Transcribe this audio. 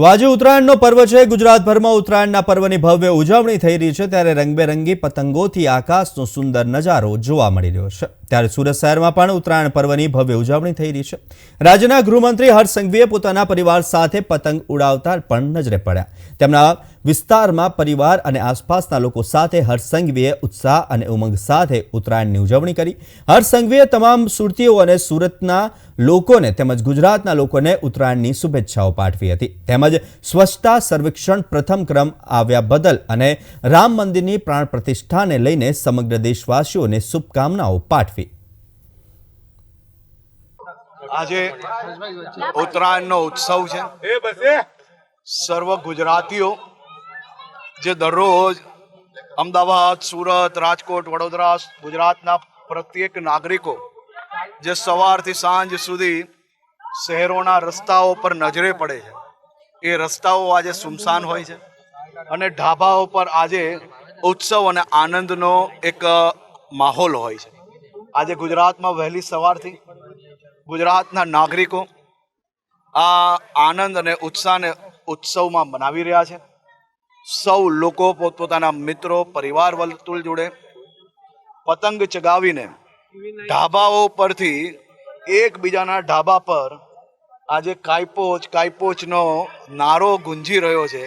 તો આજે ઉત્તરાયણનો પર્વ છે. ગુજરાતભરમાં ઉત્તરાયણના પર્વની ભવ્ય ઉજવણી થઈ રહી છે. ત્યારે રંગબેરંગી પતંગોથી આકાશનો સુંદર નજારો જોવા મળી રહ્યો છે. ત્યારે સુરત શહેરમાં પણ ઉત્તરાયણ પર્વની ભવ્ય ઉજવણી થઈ રહી છે. રાજ્યના ગૃહમંત્રી હર્ષ સંઘવીએ પોતાના પરિવાર સાથે પતંગ ઉડાવતા પણ નજરે પડ્યા. તેમના વિસ્તારમાં પરિવાર અને આસપાસના લોકો સાથે હર્ષ સંઘવીએ ઉત્સાહ અને ઉમંગ સાથે ઉત્તરાયણની ઉજવણી કરી. હર્ષ સંઘવીએ તમામ સુરતીઓ અને સુરતના લોકોને તેમજ ગુજરાતના લોકોને ઉત્તરાયણની શુભેચ્છાઓ પાઠવી હતી. તેમજ સ્વચ્છતા સર્વેક્ષણ પ્રથમ ક્રમ આવ્યા બદલ અને રામ મંદિરની પ્રાણ પ્રતિષ્ઠાને લઈને સમગ્ર દેશવાસીઓને શુભકામનાઓ પાઠવી. આજે ઉત્તરાયણનો ઉત્સવ છે. સર્વ ગુજરાતીઓ જે દરરોજ અમદાવાદ સુરત રાજકોટ વડોદરા ગુજરાતના પ્રત્યેક નાગરિકો જે સવારથી સાંજ સુધી શહેરોના રસ્તાઓ પર નજરે પડે છે. એ રસ્તાઓ આજે સુમસાન હોય છે અને ઢાબાઓ પર આજે ઉત્સવ અને આનંદનો એક માહોલ હોય છે. આજે ગુજરાતમાં વહેલી સવારથી ગુજરાતના નાગરિકો આ આનંદ અને ઉત્સાહને ઉત્સવમાં મનાવી રહ્યા છે. સૌ લોકો પોતપોતાના મિત્રો, પરિવાર વર્તુળ જોડે પતંગ ચગાવીને ઢાબાઓ પરથી એકબીજાના ઢાબા પર આજે કાયપોચ કાયપોચનો નારો ગુંજી રહ્યો છે.